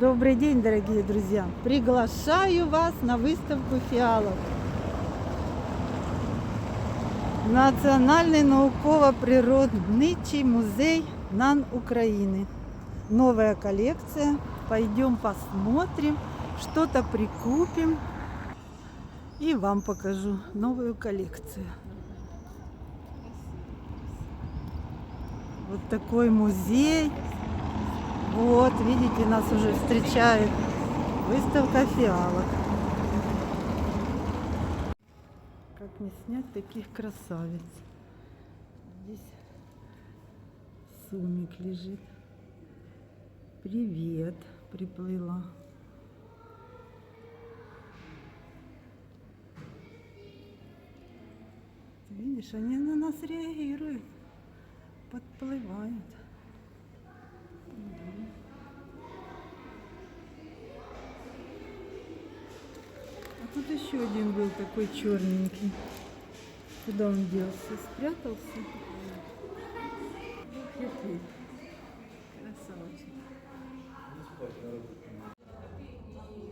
Добрый день, дорогие друзья! Приглашаю вас на выставку фиалок. Національний науково-природничий музей НАН Украины. Новая коллекция. Пойдем посмотрим, что-то прикупим. И вам покажу новую коллекцию. Вот такой музей. Вот, видите, нас уже встречает выставка фиалок. Как не снять таких красавиц? Здесь сумик лежит. Привет, приплыла. Видишь, они на нас реагируют, подплывают. А тут еще один был такой черненький. Куда он делся? Спрятался?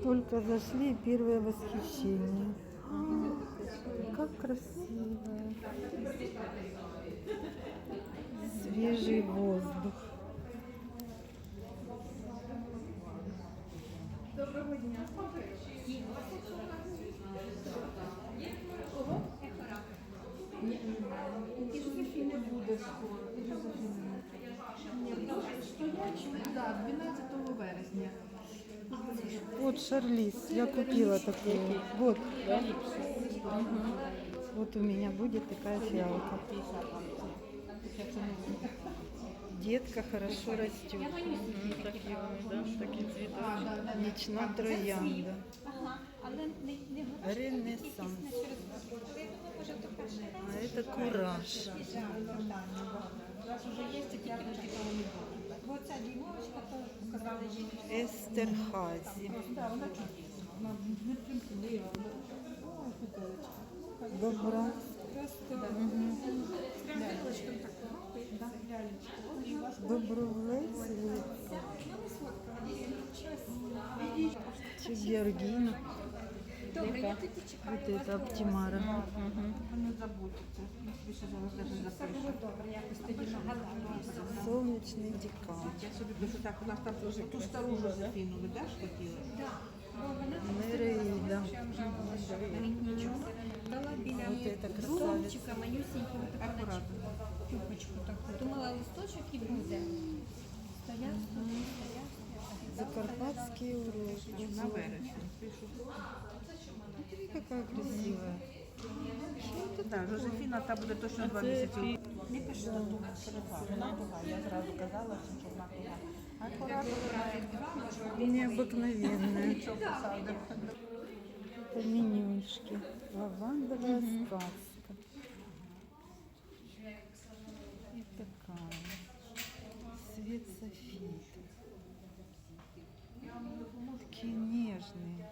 Только зашли, первое восхищение. А, Как красиво. Свежий воздух. 12 вересня. Вот Шарлиз, я купила такую. Вот. Мгм. Вот у меня будет такая фиалка. Детка хорошо растет. Такі вони, да? такі цвіти. Нічна троянда. Ага, але не, не горошок, Ренесанс. не через може то перший раз. А это кураж. Зараз вже є тільки Бо ця дівочка, то сказали жінки. Естерхазі. Добра. Добровець Липка. Чи Георгіна. Добре, я тоді чекаю. Вот это Оптимара. не забудьте. Більше зараз навіть запишу. Добре, якось тоді нагадаю. Солнечный декан. Я собі пишу, так, у нас там ту стару Жозефіну, ви теж хотіли? Нереида. Дала біля Вот это красавица. румчика манюсеньку таку Акуратно. тюбочку таку. Думала, листочок і буде. Стояв, стояв, стояв. Закарпатские уроки. На вересні. Пишу. Смотри, какая красивая. Так, Жозефіна, та буде точно два місяці. Не пишу, що туга, вона туга. Я зразу казала, що вона туга. Акуратно. Необыкновенная. Що посадив? Это менюшки. Лавандовая сказка. И такая. Свет софит. Такие нежные.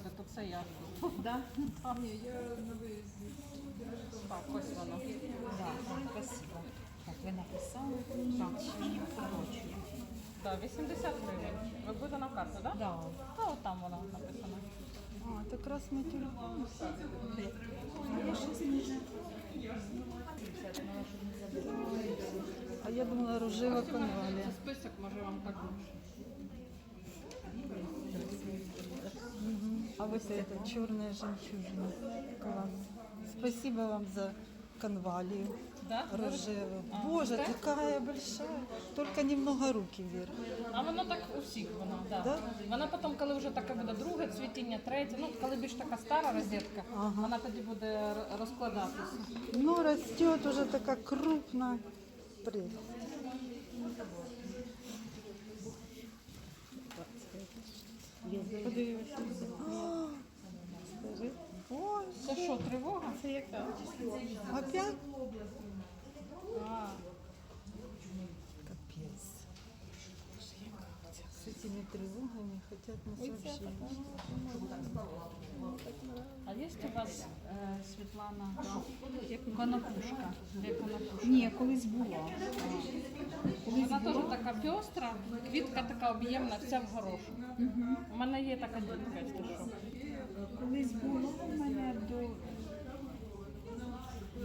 Напрямку то це я. да? Ні, я на виїзді. Так, ось воно. Спасибо. Так, ви написали? Так, коротше. Да, 80 гривень. Ви будете на карту, так? Да? Да. Та от там воно написано. А, это красный тюльпан. А я думала ружева конвалия. Це список, може вам так більше. А вот это черная жемчужина. Класс. Спасибо вам за конвалию Да? рожевую. А, Боже, так? такая большая. Только немного руки вверх. А воно так у всіх воно, да. Да? Вона потім, коли вже таке буде друге цвітіння, третє, ну коли більш така стара розетка, Ага. вона тоді буде р- розкладатися. Ну, растет уже такая крупная. Прелесть. А, Скажи. Ой, Це Що, тривога? Це яка? опять? А, Капец. С этими тревогами хотят на сообщение. а є у вас, е, Світлана, конопушка? Де конопушка? Ні, колись була. Вона теж така пестра, квітка така об'ємна, вся в горошок. У мене є така дітка, якщо що. Колись була в мене до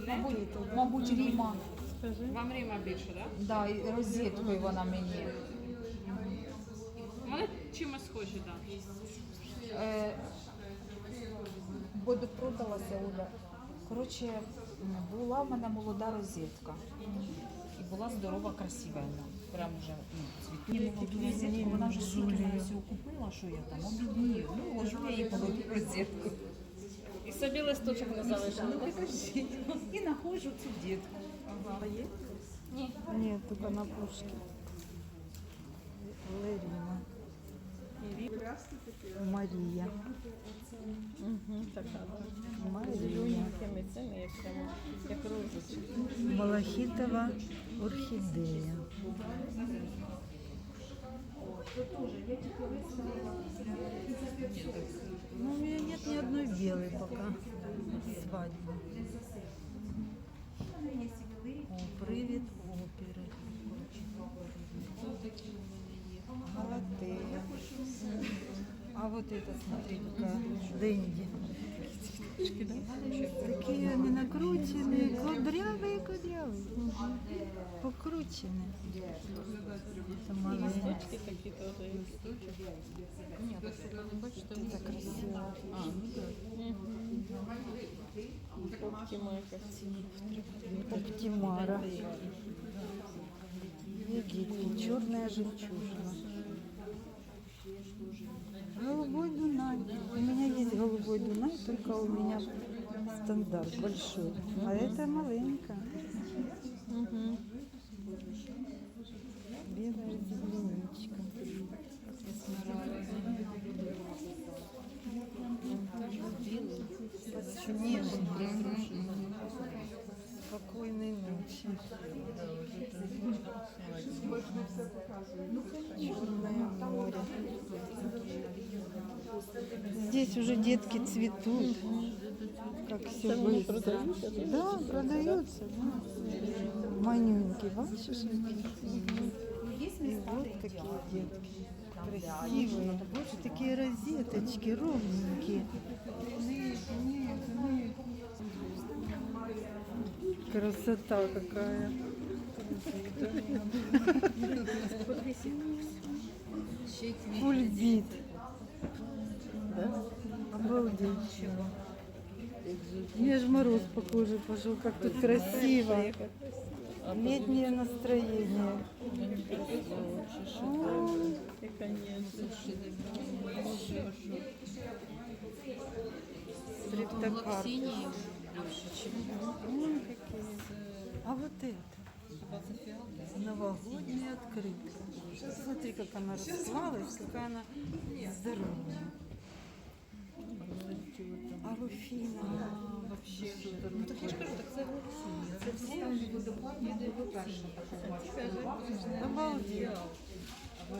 Мабуть, мабуть Ріма. вам Ріма більше, так? Да, і розеткою вона мені. Вони чимось схожі, так. Е, бо допродалася Оля. Коротше, була в мене молода розетка. І була здорова, красива вона. Прям вже ну, цвітні молоду розетку. Вона вже стільки мене всього купила, що я там обіднію. Ну, ложу я їй молоду розетку. І собі листочок не залишили. Ну, покажіть. І знаходжу цю дітку. Ні. Нет, только на пушке. Лерима. Мария. Мария. Малахитова орхидея. Ну, у меня нет ни одной белой пока. Свадьба. О, привет оперы. Галатея. А вот это, смотри, какая Дэнди. Такие они накрученные, Покрученные. Это маленькие. такі теж є. Ні, так що не бачите, Это красиво. А, ну так. Оптима якась. Оптимара. Египет. Черная жемчужина. Голубой Дунай. У меня есть голубой Дунай, только у меня стандарт большой. А это маленькая. Белая земляничка. Спокойной ночи. Черное море. Здесь уже детки цветут. Как все быстро. Да, продаются. да. Манюньки, бачишь? И вот какие детки. Красивые. Такие розеточки ровненькие. Красота какая. Фульбит. Обалдеть. Мне же мороз по коже пошел, как тут красиво. Летнее настроение. Стриптокар. А вот это? Новогодняя открытка. Смотри, как она распалась, какая она здоровая. А Руфина вообще супер. Ну так я же кажу, так це Це всі Обалдеть.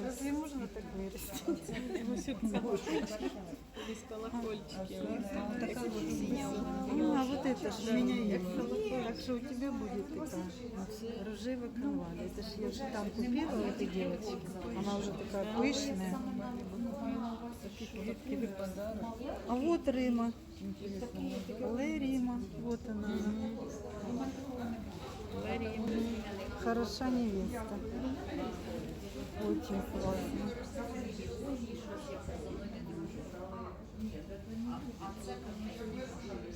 Разве можно так вырастить? Без колокольчики. Такая вот синяя. А вот это ж у меня есть. Так что у тебя будет такая рыжева кровать. Это ж я же там купила этой девочки. Она уже такая пышная. А вот Рима. Лерима, Вот она. Хороша невеста. Очень классно.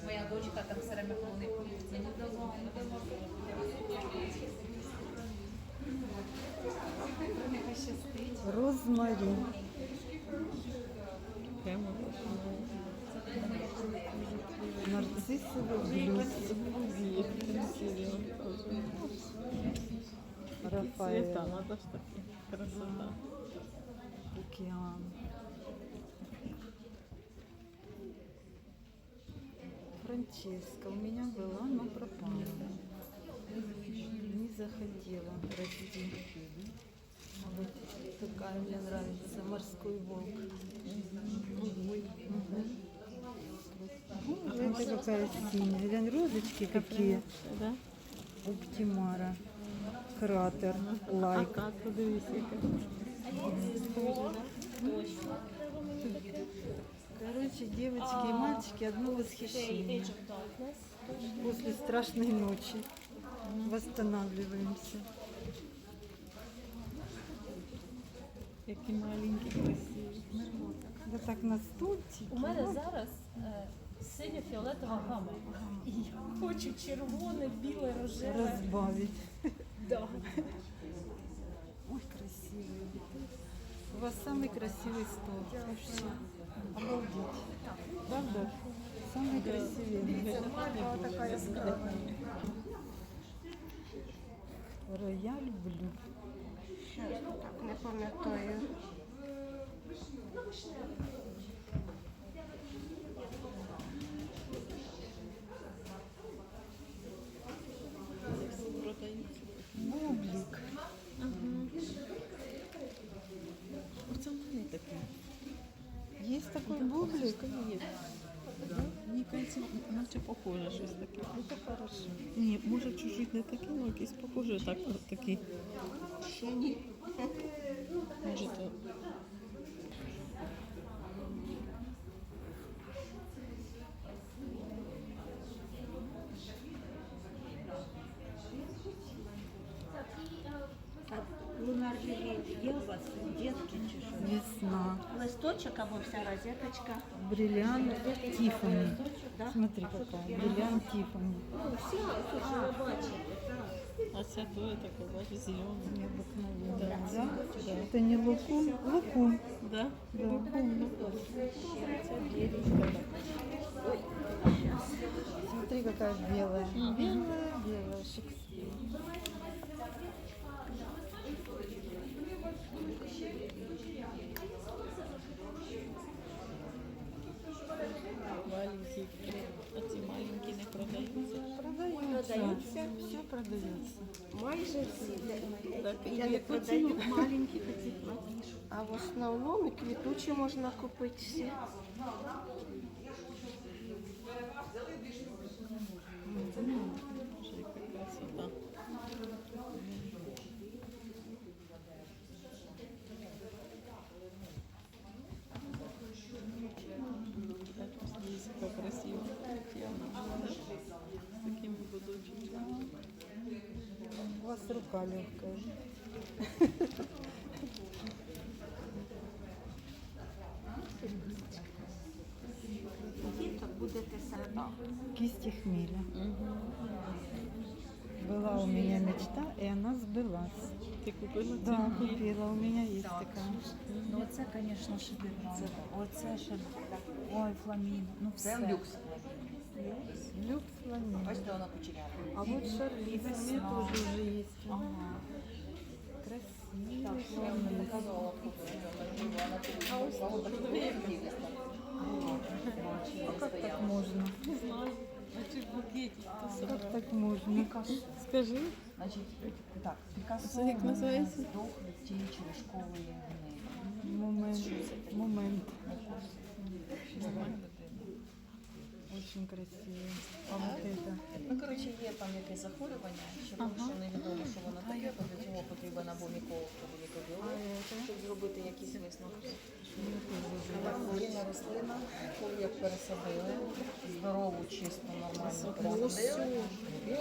Моя дочка там все время полный. Розмарин. Нарциссовый блюз. Рафаэль. Цвета, надо таки. Красота. Океан. Франческа у меня была, но пропала. Не захотела расти. Вот такая мне нравится, морской волк. Мгм Боже, это какая синяя. Глянь, розочки какие. Да? Оптимара. Кратер. Лайк. Так, подивись, яка. Короче, девочки и мальчики, одно восхищение. После страшной ночи восстанавливаемся. Які маленькі, красиві. Да так на стульчике. У мене зараз е, синьо-фіолетова гама. І я хочу червоне, біле, рожеве. разбавить. Да. Ой, красивый. У вас самый красивый стол. Вообще. Обалдеть. Правда? Самый красивый. Рояль блю. Так, не пам'ятаю. такой бублик? Мені кажеться, наче похоже щось таке. Это хорошо. Ні, може чуть-чуть не таке, але якийсь похоже, так, от такий. Ще ні. Може то. Листочок або вся розеточка. Бриллиант Тиффани. Смотри какая. Бриллиант Тиффани. Ну, вся, тут що ви бачите. А ця то я така, бачиш, зелена. Необыкновенно. Да? Это не лукум? Лукум. Да? Да. Смотри, какая белая. Белая, белая. Продается. Майже всі. Так, і Я не продаю маленькі такі. А в основному квітучі можна купити всі. Боже, яка рука легкая. Діток будете садок. Кисти хмеля. Была у меня мечта, и она сбылась. Ти купила цю? Да, купила. У меня есть такая. Ну оце, звісно, шедевр. Оце шедевр. Ой, фламінго. Ну все. люкс. Люкс фламинго. Бачите, вона кучерява. А вот Шарлиз, у меня весна. тоже уже есть. Ага. Красивый Я Шарлиз. показувала фото. А ось А как так можно? Не знаю. А чи в букеті хто Как собрав? так можно? Скажи. Значить, так, Пікассо Це як називається? здох від тієї черешкової гнилі. Момент. Момент. Очень красиво. А вот это. Ну, коротше, є там якесь захворювання, ще поки що невідомо, що воно таке, бо для цього потрібен або міколог, або мікробіолог, щоб зробити якісь висновки. Єдина рослина, яку як пересадили, здорову, чисту, нормальну пересадили.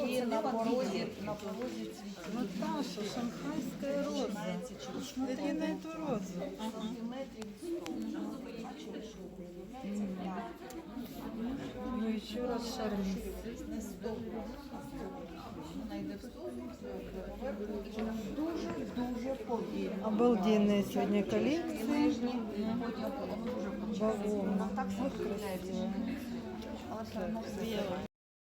І на порозі, на порозі цвітів. Наташа, шанхайская роза. На эту розу. Сантиметрів 100. Ну еще раз Шарлиз. Дуже-дуже повільно. Обалденные сегодня коллекции. Бавовна. так красиво. Все.